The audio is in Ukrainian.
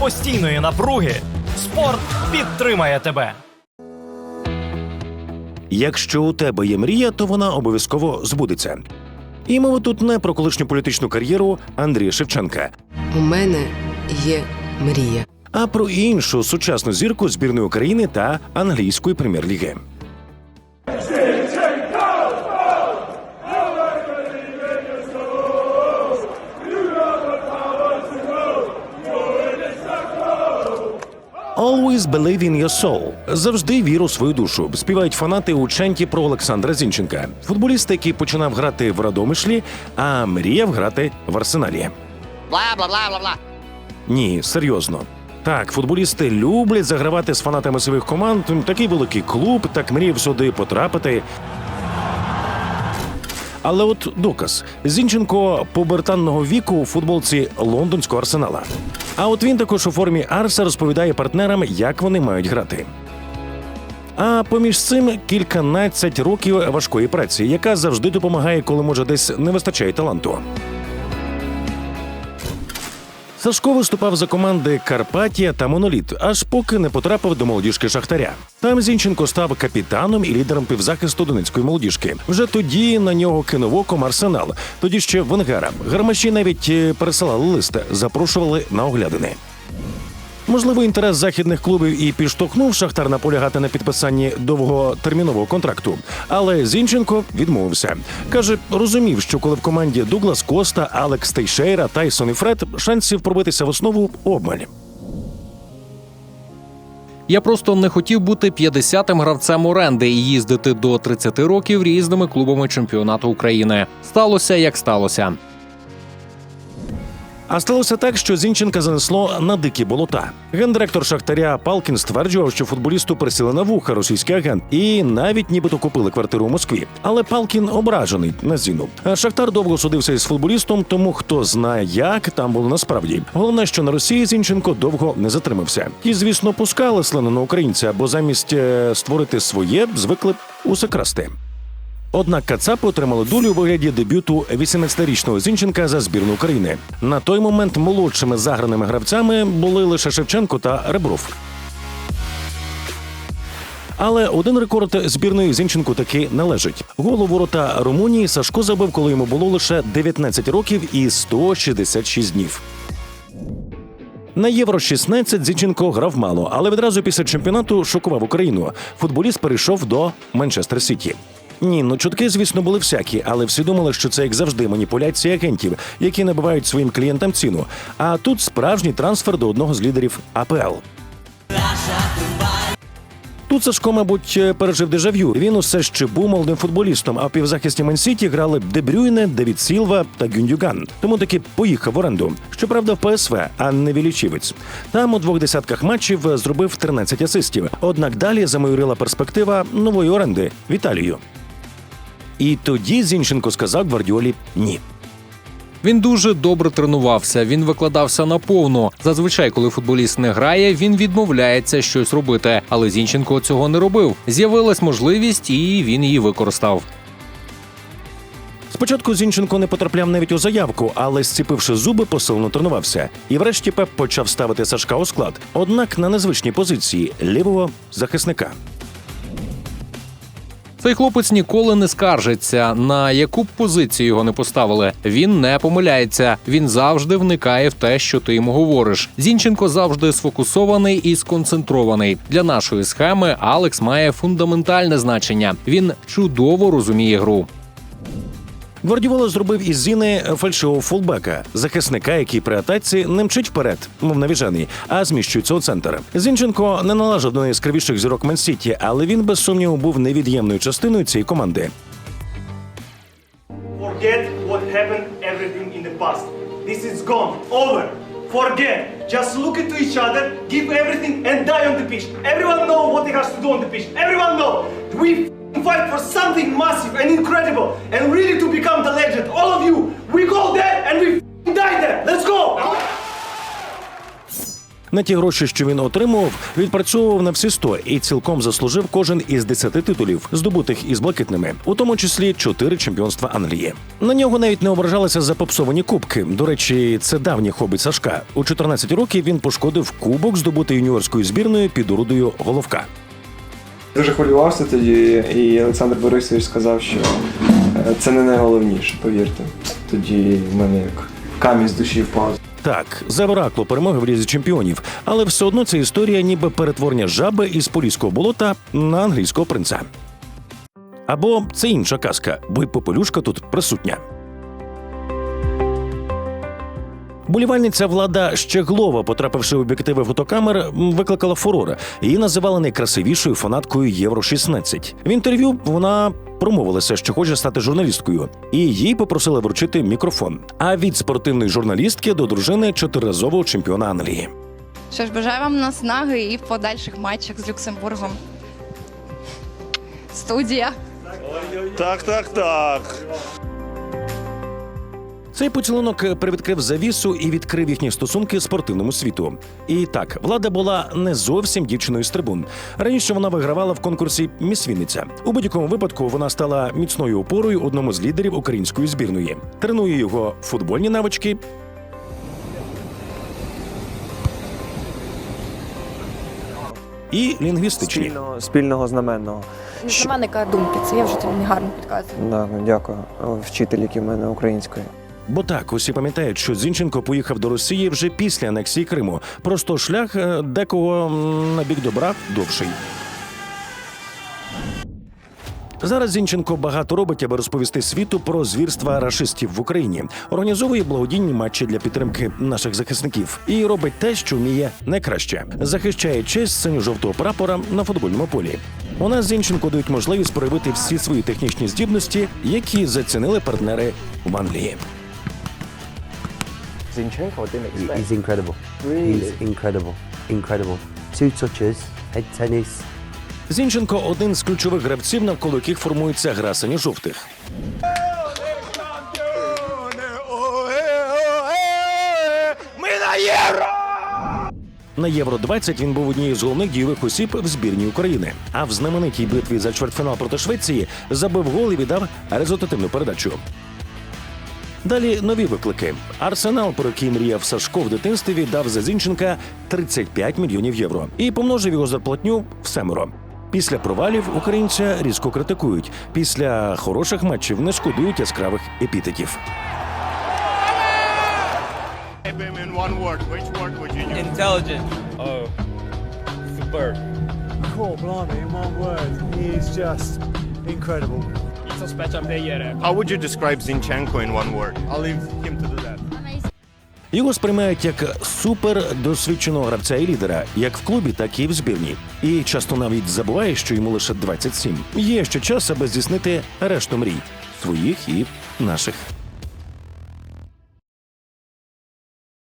постійної напруги спорт підтримає тебе. Якщо у тебе є мрія, то вона обов'язково збудеться. І мова тут не про колишню політичну кар'єру Андрія Шевченка, У мене є мрія. а про іншу сучасну зірку збірної України та англійської прем'єр-ліги. Always believe in your soul. Завжди вір у свою душу. Співають фанати у ченті про Олександра Зінченка, футболіста, який починав грати в Радомишлі, а мріяв грати в Арсеналі. blah blah blah blah blah. Ні, серйозно. Так, футболісти люблять загравати з фанатами своїх команд. Такий великий клуб, так мріяв сюди потрапити. Але от доказ Зінченко побертанного віку у футболці лондонського арсенала. А от він також у формі Арса розповідає партнерам, як вони мають грати. А поміж цим кільканадцять років важкої праці, яка завжди допомагає, коли може десь не вистачає таланту. Сашко виступав за команди Карпатія та Моноліт, аж поки не потрапив до молодіжки Шахтаря. Там Зінченко став капітаном і лідером півзахисту Донецької молодіжки. Вже тоді на нього кинув оком Арсенал. Тоді ще Венгера. Гармаші навіть е, пересилали лист, запрошували на оглядини. Можливо, інтерес західних клубів і підштовхнув Шахтар наполягати на підписанні довготермінового контракту. Але Зінченко відмовився. Каже, розумів, що коли в команді Дуглас Коста, Алекс Тейшейра, Тайсон і Фред шансів пробитися в основу обмаль. Я просто не хотів бути 50-м гравцем оренди і їздити до 30 років різними клубами чемпіонату України. Сталося як сталося. А сталося так, що Зінченка занесло на дикі болота. Гендиректор Шахтаря Палкін стверджував, що футболісту присіли на вуха російський агент, і навіть нібито купили квартиру у Москві. Але Палкін ображений на зіну. Шахтар довго судився із футболістом, тому хто знає, як там було насправді. Головне, що на Росії Зінченко довго не затримався. Ті, звісно, пускали слину на українця, бо замість е, створити своє звикли усе красти. Однак Кацапи отримали долю у вигляді дебюту 18-річного Зінченка за збірну України. На той момент молодшими заграними гравцями були лише Шевченко та Ребров. Але один рекорд збірної Зінченку таки належить. Гол у ворота Румунії Сашко забив, коли йому було лише 19 років і 166 днів. На Євро 16 Зінченко грав мало, але відразу після чемпіонату шокував Україну. Футболіст перейшов до Манчестер Сіті. Ні, ну чутки, звісно, були всякі, але всі думали, що це як завжди маніпуляції агентів, які набивають своїм клієнтам ціну. А тут справжній трансфер до одного з лідерів АПЛ. Тут Сашко, мабуть, пережив дежав'ю. Він усе ще був молодим футболістом, а в півзахисті Мансіті грали Дебрюйне, Девід Сілва та Гюндюган. Тому таки поїхав в оренду. Щоправда, в ПСВ, а не Вілічівець. Там у двох десятках матчів зробив 13 асистів. Однак далі замайорила перспектива нової оренди в Італію. І тоді Зінченко сказав Гвардіолі ні. Він дуже добре тренувався. Він викладався наповну. Зазвичай, коли футболіст не грає, він відмовляється щось робити. Але Зінченко цього не робив. З'явилась можливість, і він її використав. Спочатку Зінченко не потрапляв навіть у заявку, але зціпивши зуби, посилено тренувався. І врешті Пеп почав ставити Сашка у склад. Однак на незвичній позиції лівого захисника. Цей хлопець ніколи не скаржиться, на яку б позицію його не поставили. Він не помиляється. Він завжди вникає в те, що ти йому говориш. Зінченко завжди сфокусований і сконцентрований. Для нашої схеми Алекс має фундаментальне значення. Він чудово розуміє гру. Гвардіола зробив із Зіни фальшивого фулбека, захисника, який при атаці не мчить вперед, мов навіжений, а зміщується у центр. Зінченко не належав до найяскравіших зірок Менсіті, але він без сумніву був невід'ємною частиною цієї команди. Forget what happened, everything in the past. This is gone, over. Forget. Just look into each other, give everything, and die on the pitch. Everyone know what he has to do on the pitch. Everyone know. We fight for something massive and incredible, and really to become the legend. All of you, we go there and we die there. Let's go. На ті гроші, що він отримував, відпрацьовував на всі 100 і цілком заслужив кожен із 10 титулів, здобутих із блакитними, у тому числі 4 чемпіонства Англії. На нього навіть не ображалися за попсовані кубки. До речі, це давнє хобі Сашка. У 14 років він пошкодив кубок, здобутий юніорською збірною під орудою головка. Дуже хвилювався тоді, і Олександр Борисович сказав, що е, це не найголовніше, повірте. Тоді в мене як камінь з душі впав. Так, забракло перемоги в лізі чемпіонів, але все одно це історія ніби перетворення жаби із поліського болота на англійського принца. Або це інша казка, бо й попелюшка тут присутня. Болівальниця влада Щеглова, потрапивши в об'єктиви фотокамер, викликала фурор. Її називали найкрасивішою фанаткою Євро 16 В інтерв'ю вона промовилася, що хоче стати журналісткою, і їй попросили вручити мікрофон. А від спортивної журналістки до дружини чотириразового чемпіона Англії. Що ж, бажаю вам наснаги і в подальших матчах з Люксембургом. Студія. Так, так, так. Цей поцілунок привідкрив завісу і відкрив їхні стосунки спортивному світу. І так, влада була не зовсім дівчиною з трибун. Раніше вона вигравала в конкурсі Міс Вінниця. У будь-якому випадку вона стала міцною опорою одному з лідерів української збірної. Тренує його футбольні навички. І лінгвістичні. Спільного, спільного знаменного. Для мене думки, це я вже тобі не гарно підказую. Да, дякую. Вчитель, який в мене української. Бо так усі пам'ятають, що Зінченко поїхав до Росії вже після анексії Криму. Просто шлях е, декого на бік добра довший. Зараз Зінченко багато робить, аби розповісти світу про звірства рашистів в Україні. Організовує благодійні матчі для підтримки наших захисників і робить те, що вміє найкраще захищає честь синьо-жовтого прапора на футбольному полі. У нас Зінченко дають можливість проявити всі свої технічні здібності, які зацінили партнери в Англії. Zinchenko, I didn't expect. He's incredible. Really? He's incredible. Incredible. Two touches, head tennis. Зінченко один з ключових гравців, навколо яких формується гра синьо-жовтих. Ми на євро! На Євро 20 він був однією з головних дійових осіб в збірній України. А в знаменитій битві за чвертьфінал проти Швеції забив гол і віддав результативну передачу. Далі нові виклики. Арсенал, про який мріяв Сашко в дитинстві, віддав за Зінченка 35 мільйонів євро і помножив його зарплатню в семеро. Після провалів українця різко критикують. Після хороших матчів не шкодують яскравих епітетів. Intelligent. Oh. Superb. Cool, blimey, in one word. He is just incredible. How would you describe Zinchenko in one word? I'll leave him to do that. Його сприймають як супер досвідченого гравця і лідера, як в клубі, так і в збірні. І часто навіть забуває, що йому лише 27. Є ще час, аби здійснити решту мрій своїх і наших.